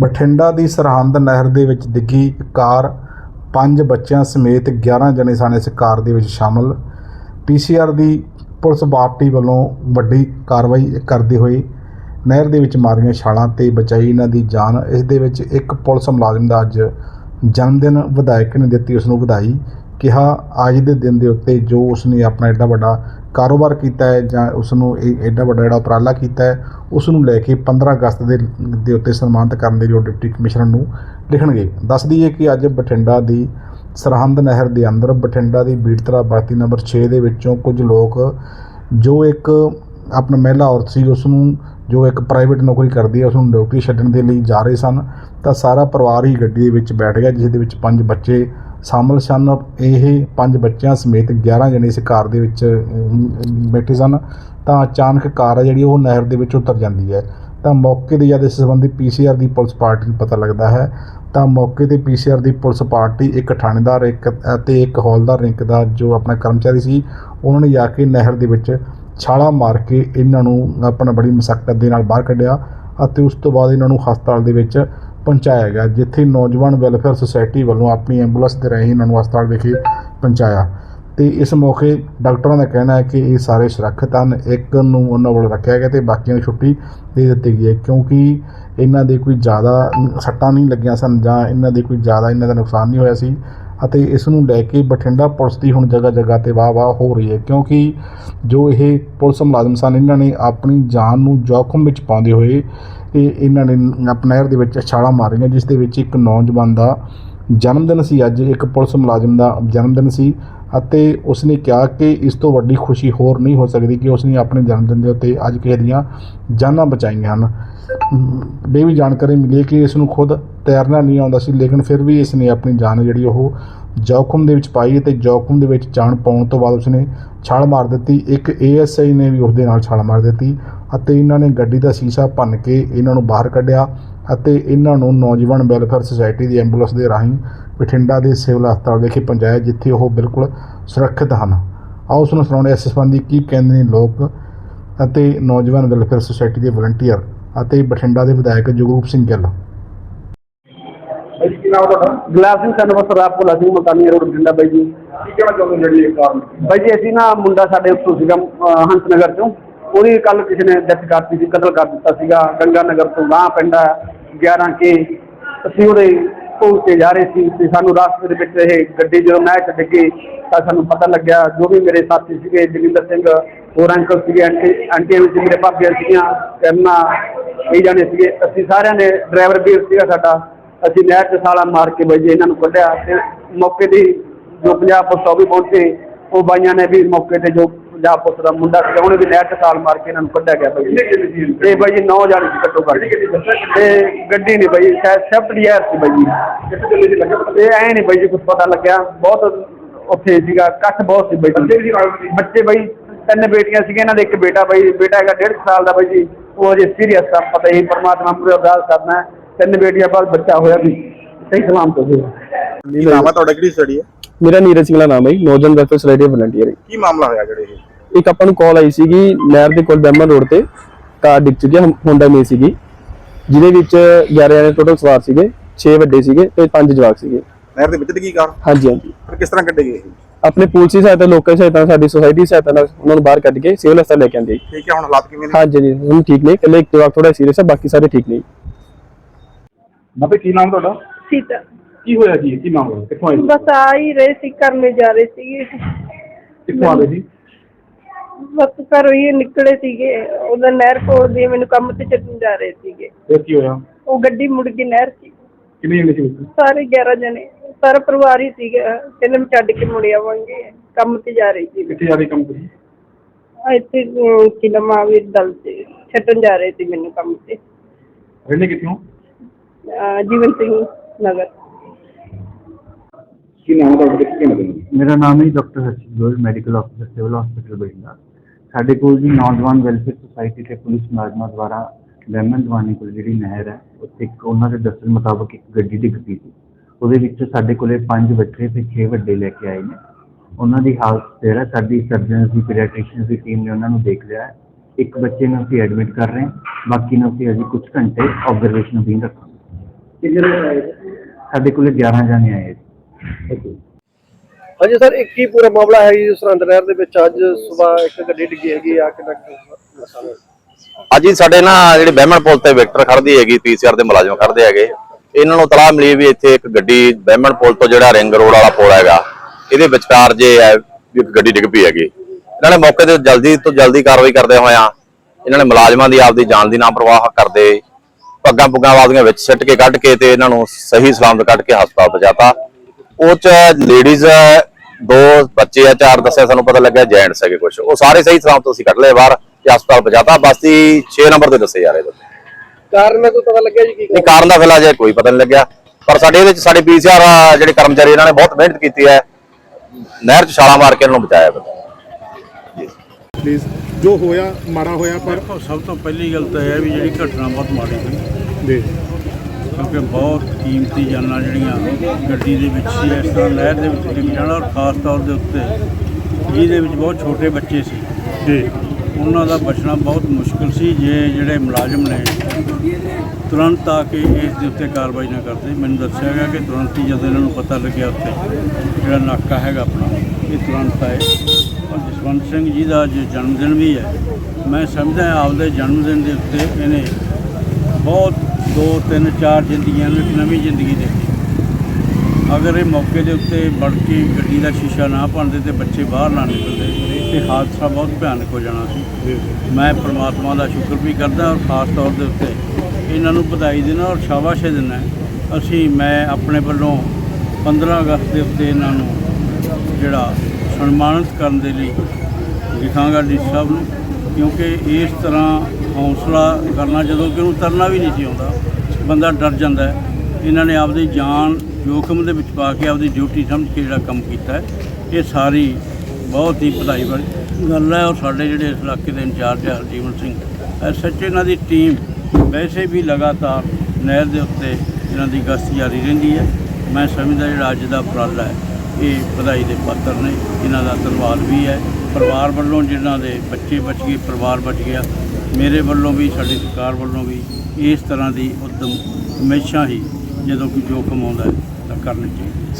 ਬਠਿੰਡਾ ਦੀ ਸਰਹੰਦ ਨਹਿਰ ਦੇ ਵਿੱਚ ਡਿੱਗੀ ਕਾਰ, ਪੰਜ ਬੱਚਿਆਂ ਸਮੇਤ 11 ਜਣੇ ਸਨ ਇਸ ਕਾਰ ਦੇ ਵਿੱਚ ਸ਼ਾਮਲ। ਪੀਸੀਆਰ ਦੀ ਪੁਲਿਸ ਪਾਰਟੀ ਵੱਲੋਂ ਵੱਡੀ ਕਾਰਵਾਈ ਕਰਦੇ ਹੋਏ ਨਹਿਰ ਦੇ ਵਿੱਚ ਮਾਰੀਆਂ ਛਾਲਾਂ ਤੇ ਬਚਾਈ ਇਹਨਾਂ ਦੀ ਜਾਨ। ਇਸ ਦੇ ਵਿੱਚ ਇੱਕ ਪੁਲਿਸ ਮੁਲਾਜ਼ਮ ਦਾ ਅੱਜ ਜਨਮ ਦਿਨ ਵਿਧਾਇਕ ਨੇ ਦਿੱਤੀ, ਉਸ ਨੂੰ ਵਧਾਈ। ਕਿਹਾ, ਅੱਜ ਦੇ ਦਿਨ ਦੇ ਉੱਤੇ ਜੋ ਉਸਨੇ ਆਪਣਾ ਐਡਾ ਵੱਡਾ ਕਾਰੋਬਾਰ ਕੀਤਾ ਹੈ ਜਾਂ ਉਸ ਨੂੰ ਇਹ ਐਡਾ ਵੱਡਾ ਜਿਹੜਾ ਉਪਰਾਲਾ ਕੀਤਾ ਹੈ ਉਸ ਨੂੰ ਲੈ ਕੇ 15 ਅਗਸਤ ਦੇ ਦੇ ਉੱਤੇ ਸਨਮਾਨਿਤ ਕਰਨ ਦੇ ਜੋ ਡਿਪਟੀ ਕਮਿਸ਼ਨਰ ਨੂੰ ਲਿਖਣਗੇ। ਦੱਸ ਦਈਏ ਕਿ ਅੱਜ ਬਠਿੰਡਾ ਦੀ ਸਰਹੰਦ ਨਹਿਰ ਦੇ ਅੰਦਰ ਬਠਿੰਡਾ ਦੀ ਬੀੜਤਰਾ ਬਸਤੀ ਨੰਬਰ 6 ਦੇ ਵਿੱਚੋਂ ਕੁਝ ਲੋਕ ਜੋ ਇੱਕ ਆਪਣਾ ਮਹਿਲਾ ਔਰਤ ਸੀ ਉਸ ਨੂੰ ਜੋ ਇੱਕ ਪ੍ਰਾਈਵੇਟ ਨੌਕਰੀ ਕਰਦੀ ਹੈ ਉਸ ਨੂੰ ਡਿਊਟੀ ਛੱਡਣ ਦੇ ਲਈ ਜਾ ਰਹੇ ਸਨ। ਤਾਂ ਸਾਰਾ ਪਰਿਵਾਰ ਹੀ ਗੱਡੀ ਦੇ ਵਿੱਚ ਬੈਠ ਗਿਆ, ਜਿਸ ਦੇ ਵਿੱਚ ਪੰਜ ਬੱਚੇ ਸ਼ਾਮਲ ਸਨ। ਇਹ ਪੰਜ ਬੱਚਿਆਂ ਸਮੇਤ 11 ਜਣੇ ਇਸ ਕਾਰ ਦੇ ਵਿੱਚ ਬੈਠੇ ਸਨ। ਤਾਂ ਅਚਾਨਕ ਕਾਰ ਹੈ ਜਿਹੜੀ, ਉਹ ਨਹਿਰ ਦੇ ਵਿੱਚ ਉਤਰ ਜਾਂਦੀ ਹੈ। ਤਾਂ ਮੌਕੇ ਤੇ ਜਦ ਇਸ ਸੰਬੰਧੀ ਪੀਸੀਆਰ ਦੀ ਪੁਲਿਸ ਪਾਰਟੀ ਨੂੰ ਪਤਾ ਲੱਗਦਾ ਹੈ, ਤਾਂ ਮੌਕੇ ਤੇ ਪੀਸੀਆਰ ਦੀ ਪੁਲਿਸ ਪਾਰਟੀ ਇੱਕ ਥਾਣੇਦਾਰ, ਇੱਕ, ਅਤੇ ਇੱਕ ਹੌਲਦਾਰ ਰਿੰਕ ਦਾ ਜੋ ਆਪਣਾ ਕਰਮਚਾਰੀ ਸੀ, ਉਹਨਾਂ ਨੇ ਜਾ ਕੇ ਨਹਿਰ ਦੇ ਵਿੱਚ ਛਾਲਾਂ ਮਾਰ ਕੇ ਇਹਨਾਂ ਨੂੰ ਆਪਣਾ ਬੜੀ ਮੁਸ਼ੱਕਤ ਦੇ ਨਾਲ ਬਾਹਰ ਕੱਢਿਆ ਅਤੇ ਉਸ ਤੋਂ ਬਾਅਦ ਇਹਨਾਂ ਨੂੰ ਹਸਪਤਾਲ ਦੇ ਵਿੱਚ ਪਹੁੰਚਾਇਆ ਗਿਆ ਜਿੱਥੇ ਨੌਜਵਾਨ ਵੈਲਫੇਅਰ ਸੁਸਾਇਟੀ ਵੱਲੋਂ ਆਪਣੀ ਐਂਬੂਲੈਂਸ ਦੇ ਰਾਹੀਂ ਇਹਨਾਂ ਨੂੰ ਹਸਪਤਾਲ ਵਿਖੇ ਪਹੁੰਚਾਇਆ। ਤੇ ਇਸ ਮੌਕੇ ਡਾਕਟਰਾਂ ਦਾ ਕਹਿਣਾ ਹੈ ਕਿ ਇਹ ਸਾਰੇ ਸੁਰੱਖਿਅਤ ਹਨ, ਇੱਕ ਨੂੰ ਉਹਨਾਂ ਵੱਲੋਂ ਰੱਖਿਆ ਗਿਆ ਤੇ ਬਾਕੀਆਂ ਨੂੰ ਛੁੱਟੀ ਦੇ ਦਿੱਤੀ ਗਈ ਹੈ, ਕਿਉਂਕਿ ਇਹਨਾਂ ਦੇ ਕੋਈ ਜ਼ਿਆਦਾ ਸੱਟਾਂ ਨਹੀਂ ਲੱਗੀਆਂ ਸਨ ਜਾਂ ਇਹਨਾਂ ਦੇ ਕੋਈ ਜ਼ਿਆਦਾ ਇਹਨਾਂ ਦਾ ਨੁਕਸਾਨ ਨਹੀਂ ਹੋਇਆ ਸੀ। ਅਤੇ ਇਸ ਨੂੰ ਲੈ ਕੇ ਬਠਿੰਡਾ ਪੁਲਿਸ ਦੀ ਹੁਣ ਜਗ੍ਹਾ ਜਗ੍ਹਾ ਤੇ ਵਾਹ ਵਾਹ ਹੋ ਰਹੀ ਹੈ, ਕਿਉਂਕਿ ਜੋ ਇਹ ਪੁਲਿਸ ਮੁਲਾਜ਼ਮ ਸਨ, ਇਹਨਾਂ ਨੇ ਆਪਣੀ ਜਾਨ ਨੂੰ ਜੋਖਮ ਵਿੱਚ ਪਾਉਂਦੇ ਹੋਏ ਇਹ ਇਹਨਾਂ ਨੇ ਆਪਣਾ ਨਹਿਰ ਦੇ ਵਿੱਚ ਛਾਲਾਂ ਮਾਰੀਆਂ, ਜਿਸ ਦੇ ਵਿੱਚ ਇੱਕ ਨੌਜਵਾਨ ਦਾ ਜਨਮ ਦਿਨ ਸੀ। ਅੱਜ ਇੱਕ ਪੁਲਿਸ ਮੁਲਾਜ਼ਮ ਦਾ ਜਨਮ ਦਿਨ ਸੀ। ਅਤੇ ਉਸਨੇ ਕਿਹਾ ਕਿ ਇਸ ਤੋਂ ਵੱਡੀ ਖੁਸ਼ੀ ਹੋਰ ਨਹੀਂ ਹੋ ਸਕਦੀ ਕਿ ਉਸਨੇ ਆਪਣੇ ਜਨਮ ਦਿਨ ਦੇ ਉੱਤੇ ਅੱਜ ਕਿਸੇ ਦੀਆਂ ਜਾਨਾਂ ਬਚਾਈਆਂ ਹਨ। ਇਹ ਵੀ ਜਾਣਕਾਰੀ ਮਿਲੀ ਕਿ ਇਸ ਨੂੰ ਖੁਦ ਤੈਰਨਾ ਨਹੀਂ ਆਉਂਦਾ ਸੀ, ਲੇਕਿਨ ਫਿਰ ਵੀ ਇਸ ਨੇ ਆਪਣੀ ਜਾਨ ਜਿਹੜੀ ਉਹ ਜੋਖਮ ਦੇ ਵਿੱਚ ਪਾਈ ਤੇ ਜੋਖਮ ਦੇ ਵਿੱਚ ਜਾਨ ਪਾਉਣ ਤੋਂ ਬਾਅਦ ਉਸਨੇ ਛਾਲ ਮਾਰ ਦਿੱਤੀ। ਇੱਕ ਏਐਸਆਈ ਨੇ ਵੀ ਉਸਦੇ ਨਾਲ ਛਾਲ ਮਾਰ ਦਿੱਤੀ ਅਤੇ ਇਹਨਾਂ ਨੇ ਗੱਡੀ ਦਾ ਸ਼ੀਸ਼ਾ ਭੰਨ ਕੇ ਇਹਨਾਂ ਨੂੰ ਬਾਹਰ ਕੱਢਿਆ ਅਤੇ ਇਹਨਾਂ ਨੂੰ ਨੌਜਵਾਨ ਵੈਲਫੇਅਰ ਸੁਸਾਇਟੀ ਦੀ ਐਂਬੂਲੈਂਸ ਦੇ ਰਾਹੀਂ ਬਠਿੰਡਾ ਦੇ ਸਿਵਲ ਹਸਪਤਾਲ ਵਿਖੇ ਪਹੁੰਚਾਇਆ ਜਿੱਥੇ ਉਹ ਬਿਲਕੁਲ ਸੁਰੱਖਿਅਤ ਹਨ। ਆਓ ਉਸ ਨੂੰ ਸੁਣਾਉਂਦੇ ਇਸ ਸੰਬੰਧੀ ਕੀ ਕਹਿੰਦੇ ਨੇ ਲੋਕ ਅਤੇ ਨੌਜਵਾਨ ਵੈਲਫੇਅਰ ਸੁਸਾਇਟੀ ਦੇ ਵਲੰਟੀਅਰ ਅਤੇ ਬਠਿੰਡਾ ਦੇ ਵਿਧਾਇਕ ਜਗਰੂਪ ਸਿੰਘ ਗਿੱਲ। ਭਾਈ ਕੀ ਨਾਮ ਤੁਹਾਡਾ? ਗੁਲਾਬ ਸਿੰਘ ਸਾਨੂੰ ਬਸ ਰਾਤ ਕੋਲ ਅਸੀਂ ਮਕਾਨੀ ਰੋਡ ਬਠਿੰਡਾ ਬਾਈ ਜੀ। ਕੀ ਕਹਿਣਾ ਚਾਹੁੰਦੇ ਹੋ ਜਿਹੜੀ ਇਹ ਕਾਰਨ? ਬਾਈ ਜੀ ਅਸੀਂ ਨਾ ਮੁੰਡਾ ਸਾਡੇ ਉੱਤੋਂ ਸੀਗਾ ਉਹਦੀ ਕੱਲ ਕਿਸੇ ਨੇ ਡੈਥ ਕਰਤੀ ਸੀ ਕਤਲ ਕਰ ਦਿੱਤਾ ਸੀਗਾ। ਗੰਗਾ ਨਗਰ ਤੋਂ ਗਾਂ ਪਿੰਡਾ 11 ਕੇ। ਅਸੀਂ ਉਹਦੇ ਪੁਲ ਜਾ ਰਹੇ ਸੀ ਤੇ ਸਾਨੂੰ ਰਾਸਤੇ ਦੇ ਵਿੱਚ ਇਹ ਗੱਡੀ ਜਦੋਂ ਨਹਿਰ ਚ ਡਿੱਗੀ ਤਾਂ ਸਾਨੂੰ ਪਤਾ ਲੱਗਿਆ, ਜੋ ਵੀ ਮੇਰੇ ਸਾਥੀ ਸੀਗੇ, ਜਗਿੰਦਰ ਸਿੰਘ ਹੋਰ ਅੰਕਲ ਸੀਗੇ ਆਂਟੀ ਆਂਟੀਆਂ ਵਿੱਚ ਮੇਰੇ ਭਾਬੀਆਂ ਸੀਗੀਆਂ ਕਰਨਾ ਇਹ ਜਾਣੇ ਸੀਗੇ। ਅਸੀਂ ਸਾਰਿਆਂ ਨੇ ਡਰਾਈਵਰ ਵੀਰ ਸੀਗਾ ਸਾਡਾ। ਅਸੀਂ ਨਹਿਰ 'ਚ ਸਾਲਾ ਮਾਰ ਕੇ ਬਾਈ ਇਹਨਾਂ ਨੂੰ ਕੱਢਿਆ ਤੇ ਮੌਕੇ ਦੀ ਜੋ ਪੰਜਾਬ ਪੁਲਿਸ ਉਹ ਵੀ ਪਹੁੰਚੇ। ਉਹ ਬਾਈਆਂ ਨੇ ਵੀ ਮੌਕੇ ਤੇ ਜੋ ਪੰਜਾਬ ਪੁਲਿਸ ਦਾ ਮੁੰਡਾ ਸੀ ਉਹਨੇ ਵੀ ਨਹਿਰ 'ਚ ਸਾਲ ਮਾਰ ਕੇ ਇਹਨਾਂ ਨੂੰ ਕੱਢਿਆ ਗਿਆ ਬਾਈ ਜੀ ਤੇ ਬਾਈ ਜੀ ਨੌ ਜਾਣੇ ਸੀ ਘੱਟੋ ਘੱਟ। ਤੇ ਗੱਡੀ ਨਹੀਂ ਬਾਈ ਸ਼ਾਇਦ ਸਵਿਫਟ ਡਿਜ਼ਾਇਰ ਸੀ ਬਾਈ ਜੀ। ਤੇ ਐ ਨਹੀਂ ਬਾਈ ਜੀ ਕੁਝ ਪਤਾ ਲੱਗਿਆ ਬਹੁਤ ਉੱਥੇ ਸੀਗਾ ਕੱਟ ਬਹੁਤ ਸੀ ਬਾਈ ਬੱਚੇ ਜੀ ਬਾਈ ਤਿੰਨ ਬੇਟੀਆਂ ਸੀਗੀਆਂ ਇਹਨਾਂ ਦੇ ਇੱਕ ਬੇਟਾ ਬਾਈ ਬੇਟਾ ਹੈਗਾ ਡੇਢ ਕੁ ਸਾਲ ਦਾ ਬਾਈ ਜੀ। ਉਹ ਅਜੇ ਸੀਰੀਅਸ ਆ ਪਤਾ ਹੀ ਪਰਮਾਤਮਾ ਪੂਰੇ ਅਰਦਾਸ ਕਰਨਾ ਹੈ। ਤਿੰਨ ਬੇਟੀਆਂ ਬਾਅਦ ਬੱਚਾ ਹੋਇਆ ਵੀ ਸਹੀ ਸਲਾਮਤ ਹੋਇਆ ਕੀ ਨਾਮ ਹੈ ਤੁਹਾਡਾ ਕਿਹੜੀ ਸਟੱਡੀ ਹੈ ਮੇਰਾ ਨੀਰਜ ਸਿੰਘਲਾ ਨਾਮ ਹੈ ਨੌਜਵਾਨ ਵੈਲਫੇਅਰ ਸੁਸਾਇਟੀ ਵਲੰਟੀਅਰ ਕੀ ਮਾਮਲਾ ਹੋਇਆ ਜਿਹੜੇ ਇਹ? ਇੱਕ ਆਪਾਂ ਨੂੰ ਕਾਲ ਆਈ ਸੀਗੀ ਨਹਿਰ ਦੇ ਕੋਲ ਬੈਮਨ ਰੋਡ ਤੇ ਕਾਰ ਡਿੱਗ ਚੁੱਕੀ ਹੈ ਹੋਂਡਾ ਮੇ ਸੀਗੀ। ਜਿਹਦੇ ਵਿੱਚ 11 ਜਣੇ ਟੋਟਲ ਸਵਾਰ ਸੀਗੇ 6 ਵੱਡੇ ਸੀਗੇ ਤੇ 5 ਜਵਾਕ ਸੀਗੇ। ਨਹਿਰ ਦੇ ਵਿੱਚ ਡਿੱਗੀ ਕਾਰ? ਹਾਂਜੀ ਹਾਂਜੀ। ਫਿਰ ਕਿਸ ਤਰ੍ਹਾਂ ਕੱਢੇ ਗਏ ਇਹ? ਆਪਣੇ ਪੁਲਿਸ ਦੀ ਸਹਾਇਤਾ ਲੋਕਾਂ ਦੀ ਸਹਾਇਤਾ ਨਾਲ, ਸਾਡੀ ਸੁਸਾਇਟੀ ਦੀ ਸਹਾਇਤਾ ਨਾਲ ਉਹਨਾਂ ਨੂੰ ਬਾਹਰ ਕੱਢ ਕੇ ਸਿਵਲ ਹਸਪਤਾਲ ਲੈ ਕੇ ਆਂਦੇ ਠੀਕ ਹੈ ਹੁਣ ਹਾਲਾਤ ਕਿਵੇਂ ਨੇ? ਹਾਂਜੀ ਜੀ ਹੁਣ ਠੀਕ ਨੇ। ਇਕੱਲੇ ਇੱਕ ਜਵਾਕ ਥੋੜਾ ਸੀਰੀਅਸ ਹੈ ਬਾਕੀ ਸਾਰੇ ਠੀਕ ਨੇ ਬਾਬੇ ਕੀ ਨਾਮ ਤੁਹਾਡਾ? ਸੀਤਾ। ਕੀ ਹੋਇਆ ਜੀ? ਕੀ ਹੋਇਆ ਕਿੱਥੋਂ ਆਏ ਬਸ ਆ ਹੀ ਰਹੇ ਸੀ ਕਰਨੇ ਜਾ ਰਹੇ ਸੀਗੇ। ਕਿੱਥੋਂ ਆਏ ਸੀ? ਬਸ ਘਰੋਂ ਹੀ ਨਿਕਲੇ ਸੀਗੇ। ਉਹਦਾ ਨਹਿਰ ਕੋਲ ਦੀ ਮੈਨੂੰ ਕੰਮ ਤੇ ਚੱਲਣ ਜਾ ਰਹੇ ਸੀਗੇ। ਫਿਰ ਕੀ ਹੋਇਆ? ਉਹ ਗੱਡੀ ਮੁੜ ਕੇ ਨਹਿਰ ਸੀ ਕਿੰਨੇ ਜਣੇ ਸੀ ਵਿੱਚ ਸਾਰੇ 11 ਜਣੇ। ਸਾਰਾ ਪਰਿਵਾਰ ਹੀ ਸੀਗਾ। ਕਹਿੰਦੇ ਮੈਂ ਛੱਡ ਕੇ ਮੁੜ ਆਵਾਂਗੇ। ਕੰਮ ਤੇ ਜਾ ਰਹੀ ਸੀ। ਕਿੱਥੇ ਜਾ ਰਹੇ ਕੰਮ ਤੁਸੀਂ ਆ ਇੱਥੇ ਅਮ, ਕੀ ਨਾਮ ਆ ਵੀ ਦਲ ਤੇ ਛੱਡਣ ਜਾ ਰਹੇ ਸੀ ਮੈਨੂੰ ਕੰਮ ਤੇ। ਰਹਿੰਦੇ ਕਿੱਥੇ? ਹੋ ਅਹ, ਜੀਵਨ ਸਿੰਘ ਨਗਰ। ਕੀ ਨਾਮ ਤੁਹਾਡਾ ਕਿੱਥੇ ਕਿਹਨਾਂ ਮੇਰਾ ਨਾਮ ਹੈ ਡਾਕਟਰ ਹਰਸ਼ਿਤ ਗੋਇਲ ਮੈਡੀਕਲ ਅਫਸਰ ਸਿਵਲ ਹਸਪੀਟਲ ਬਠਿੰਡਾ। ਸਾਡੇ ਕੋਲ ਜੀ ਨੌਜਵਾਨ ਵੈਲਫੇਅਰ ਸੁਸਾਇਟੀ ਤੇ ਪੁਲਿਸ ਮੁਲਾਜ਼ਮਾਂ ਦੁਆਰਾ ਬਹਿਮਨ ਦਵਾਨੀ ਕੋਲ ਜਿਹੜੀ ਨਹਿਰ ਹੈ ਉੱਥੇ ਇੱਕ ਉਹਨਾਂ ਦੇ ਦੱਸਣ ਮੁਤਾਬਕ ਇੱਕ ਗੱਡੀ ਡਿੱਗ ਪਈ ਸੀ। ਉਹਦੇ ਵਿੱਚ ਸਾਡੇ ਕੋਲੇ ਪੰਜ ਬੱਚੇ ਤੇ 6 ਵੱਡੇ ਲੈ ਕੇ ਆਏ ਨੇ। ਉਹਨਾਂ ਦੀ ਹਾਲਤ ਹੈ ਸਾਡੀ ਸਰਜਨਸ ਦੀ ਪੀਡੀਆਟ੍ਰਿਸ਼ੀਅਨਸ ਦੀ ਟੀਮ ਨੇ ਉਹਨਾਂ ਨੂੰ ਦੇਖ ਲਿਆ ਹੈ। ਇੱਕ ਬੱਚੇ ਨੂੰ ਅਸੀਂ ਐਡਮਿਟ ਕਰ ਰਹੇ ਹਾਂ ਬਾਕੀ ਨੂੰ ਅਸੀਂ ਅਜੇ ਕੁਝ ਘੰਟੇ ਆਬਜ਼ਰਵੇਸ਼ਨ ਅਧੀਨ ਰੱਖਾਂਗੇ। ਕਿੰਨੇ ਲੋਕ ਆਏ? ਸਾਡੇ ਕੋਲ 11 ਜਾਣੇ ਆਏ ਹਾਂਜੀ ਸਰ, ਇੱਕ ਹੀ ਪੂਰਾ ਮਾਮਲਾ ਹੈ ਜੀ ਸਰਹੰਦ ਨਹਿਰ ਦੇ ਵਿੱਚ? ਅੱਜ ਸਵੇਰ ਇੱਕ ਗੱਡੀ ਡਿੱਗੀ ਹੈਗੀ ਆ, ਕਿੰਨਾ ਅੱਜ ਹੀ ਸਾਡੇ ਨਾ ਜਿਹੜੇ ਬਹਿਮਣ ਪੁਲ ਤੇ ਵਿਕਟਰ ਖੜਦੀ ਹੈਗੀ, ਪੀਸੀਆਰ ਦੇ ਮੁਲਾਜ਼ਮ ਖੜਦੇ ਹੈਗੇ। ਇਹਨਾਂ ਨੂੰ ਤਲਾਹ ਮਿਲੀ ਵੀ ਇੱਥੇ ਇੱਕ ਗੱਡੀ ਬਹਿਮਣ ਪੁਲ ਤੋਂ ਜਿਹੜਾ ਰਿੰਗ ਰੋਡ ਵਾਲਾ ਪੁਲ ਹੈਗਾ, ਇਹਦੇ ਵਿਚਕਾਰ ਜੇ ਹੈ ਇੱਕ ਗੱਡੀ ਡਿੱਗ ਪਈ ਹੈਗੀ। ਇਹਨਾਂ ਨੇ ਮੌਕੇ ਤੇ ਜਲਦੀ ਤੋਂ ਜਲਦੀ ਕਾਰਵਾਈ ਕਰਦੇ ਹੋਇਆਂ ਇਹਨਾਂ ਨੇ ਮੁਲਾਜ਼ਮਾਂ ਦੀ ਆਪਦੀ ਜਾਨ ਦੀ ਨਾ ਪਰਵਾਹ ਕਰਦੇ ਪੱਗਾਂ ਪੁੱਗਾਂ ਵਾਦੀਆਂ ਵਿੱਚ ਸਿੱਟ ਕੇ ਕੱਢ ਕੇ ਤੇ ਇਹਨਾਂ ਨੂੰ ਸਹੀ ਸਲਾਮਤ ਕੱਢ ਕੇ ਹਸਪਤਾਲ ਪਹੁੰਚਾਤਾ। ਉਹ ਚ ਲੇਡੀਜ਼ ਦੋ ਬੱਚੇ ਆ ਚਾਰ ਦੱਸਿਆ ਸਾਨੂੰ ਪਤਾ ਲੱਗਿਆ ਜੈਂਟਸ ਹੈਗੇ ਕੁਝ ਉਹ ਸਾਰੇ ਸਹੀ ਸਲਾਮਤ ਅਸੀਂ ਕੱਢ ਲਏ ਬਾਹਰ ਤੇ ਹਸਪਤਾਲ ਪਹੁੰਚਾਤਾ ਬਾਸੀ 6 ਨੰਬਰ ਤੇ ਦੱਸੇ ਜਾ ਰਹੇ ਨੇ ਕਾਰਨ ਦਾ ਕੋਈ ਪਤਾ ਲੱਗਿਆ ਜੀ ਕੀ ਇਹ ਕਾਰਨ ਦਾ ਫਿਲਹਾਲ ਜੇ ਕੋਈ ਪਤਾ ਨਹੀਂ ਲੱਗਿਆ। ਪਰ ਸਾਡੇ ਇਹਦੇ ਵਿੱਚ ਸਾਡੇ ਪੀਸੀਆਰ ਜਿਹੜੇ ਕਰਮਚਾਰੀ ਇਹਨਾਂ ਨੇ ਬਹੁਤ ਮਿਹਨਤ ਕੀਤੀ ਹੈ। ਨਹਿਰ 'ਚ ਛਾਲਾਂ ਮਾਰ ਕੇ ਇਹਨਾਂ ਨੂੰ ਬਚਾਇਆ ਬੰਦਾ। ਪਲੀਜ਼ ਜੋ ਹੋਇਆ ਮਾੜਾ ਹੋਇਆ ਪਰ ਸਭ ਤੋਂ ਪਹਿਲੀ ਗੱਲ ਤਾਂ ਇਹ ਹੈ ਵੀ ਜਿਹੜੀ ਘਟਨਾ ਬਹੁਤ ਮਾੜੀ ਹੋਈ ਜੀ। ਕਿਉਂਕਿ ਬਹੁਤ ਕੀਮਤੀ ਜਾਨਾਂ ਜਿਹੜੀਆਂ ਗੱਡੀ ਦੇ ਵਿੱਚ ਸੀ ਇਸ ਤਰ੍ਹਾਂ ਨਹਿਰ ਦੇ ਵਿੱਚ ਡਿੱਗ ਜਾਣਾ ਔਰ ਖਾਸ ਤੌਰ ਦੇ ਉੱਤੇ ਜਿਹਦੇ ਵਿੱਚ ਬਹੁਤ ਛੋਟੇ ਬੱਚੇ ਸੀ। ਜੀ। ਉਹਨਾਂ ਦਾ ਬਚਣਾ ਬਹੁਤ ਮੁਸ਼ਕਲ ਸੀ ਜੇ ਜਿਹੜੇ ਮੁਲਾਜ਼ਮ ਨੇ ਤੁਰੰਤ ਆ ਕੇ ਇਸ ਦੇ ਉੱਤੇ ਕਾਰਵਾਈ ਨਾ ਕਰਦੇ। ਮੈਨੂੰ ਦੱਸਿਆ ਗਿਆ ਕਿ ਤੁਰੰਤ ਹੀ ਜਦੋਂ ਇਹਨਾਂ ਨੂੰ ਪਤਾ ਲੱਗਿਆ ਉੱਥੇ ਜਿਹੜਾ ਨਾਕਾ ਹੈਗਾ ਆਪਣਾ ਇਹ ਤੁਰੰਤ ਆਏ। ਔਰ ਜਸਵੰਤ ਸਿੰਘ ਜੀ ਦਾ ਅੱਜ ਜਨਮ ਦਿਨ ਵੀ ਹੈ। ਮੈਂ ਸਮਝਦਾ ਆਪਦੇ ਜਨਮ ਦਿਨ ਦੇ ਉੱਤੇ ਇਹਨੇ ਬਹੁਤ ਦੋ, ਤਿੰਨ, ਚਾਰ ਜ਼ਿੰਦਗੀਆਂ ਨੂੰ ਇੱਕ ਨਵੀਂ ਜ਼ਿੰਦਗੀ ਦਿੱਤੀ। ਅਗਰ ਇਹ ਮੌਕੇ ਦੇ ਉੱਤੇ ਵੜ ਕੇ ਗੱਡੀ ਦਾ ਸ਼ੀਸ਼ਾ ਨਾ ਭੰਨਦੇ ਤੇ ਬੱਚੇ ਬਾਹਰ ਨਾ ਨਿਕਲਦੇ, ਤੇ ਹਾਦਸਾ ਬਹੁਤ ਭਿਆਨਕ ਹੋ ਜਾਣਾ ਸੀ। ਮੈਂ ਪ੍ਰਮਾਤਮਾ ਦਾ ਸ਼ੁਕਰ ਵੀ ਕਰਦਾ ਔਰ ਖਾਸ ਤੌਰ ਦੇ ਉੱਤੇ ਇਹਨਾਂ ਨੂੰ ਵਧਾਈ ਦੇਣਾ ਔਰ ਸ਼ਾਬਾਸ਼ ਦੇਣਾ ਅਸੀਂ, ਮੈਂ ਆਪਣੇ ਵੱਲੋਂ 15 ਅਗਸਤ ਦੇ ਉੱਤੇ ਇਹਨਾਂ ਨੂੰ ਜਿਹੜਾ ਸਨਮਾਨਿਤ ਕਰਨ ਦੇ ਲਈ ਲਿਖਾਂਗਾ ਡੀ ਸਾਹਿਬ ਨੂੰ, ਕਿਉਂਕਿ ਇਸ ਤਰ੍ਹਾਂ ਹੌਸਲਾ ਕਰਨਾ ਜਦੋਂ ਕਿ ਉਹਨੂੰ ਤਰਨਾ ਵੀ ਨਹੀਂ ਸੀ ਆਉਂਦਾ। ਬੰਦਾ ਡਰ ਜਾਂਦਾ ਹੈ। ਇਹਨਾਂ ਨੇ ਆਪਦੀ ਜਾਨ ਜੋਖਮ ਦੇ ਵਿੱਚ ਪਾ ਕੇ ਆਪਦੀ ਡਿਊਟੀ ਸਮਝ ਕੇ ਜਿਹੜਾ ਕੰਮ ਕੀਤਾ ਇਹ ਸਾਰੀ ਬਹੁਤ ਹੀ ਵਧਾਈ ਵਾਲੀ ਗੱਲ ਹੈ ਔਰ ਸਾਡੇ ਜਿਹੜੇ ਇਸ ਇਲਾਕੇ ਦੇ ਇੰਚਾਰਜ ਹੈ ਹਰਜੀਵਨ ਸਿੰਘ ਐਸਐਚ ਇਹਨਾਂ ਦੀ ਟੀਮ ਵੈਸੇ ਵੀ ਲਗਾਤਾਰ ਨਹਿਰ ਦੇ ਉੱਤੇ ਇਹਨਾਂ ਦੀ ਗਸ਼ਤ ਜਾਰੀ ਰਹਿੰਦੀ ਹੈ। ਮੈਂ ਸਮਝਦਾ ਜਿਹੜਾ ਅੱਜ ਦਾ ਉਪਰਾਲਾ ਹੈ, ਇਹ ਵਧਾਈ ਦੇ ਪਾਤਰ ਨੇ, ਇਹਨਾਂ ਦਾ ਧੰਨਵਾਦ ਵੀ ਹੈ। ਪਰਿਵਾਰ ਵੱਲੋਂ ਜਿਨ੍ਹਾਂ ਦੇ ਬੱਚੇ ਬਚ ਗਏ, ਪਰਿਵਾਰ ਬਚ ਗਿਆ, ਮੇਰੇ ਵੱਲੋਂ ਵੀ, ਸਾਡੀ ਸਰਕਾਰ ਵੱਲੋਂ ਵੀ ਇਸ ਤਰ੍ਹਾਂ ਦੀ ਉਦਮ ਹਮੇਸ਼ਾ ਹੀ ਜਦੋਂ ਕੋਈ ਜੋਖਮ ਆਉਂਦਾ ਤਾਂ ਕਰਨੀ ਚਾਹੀਦੀ ਹੈ।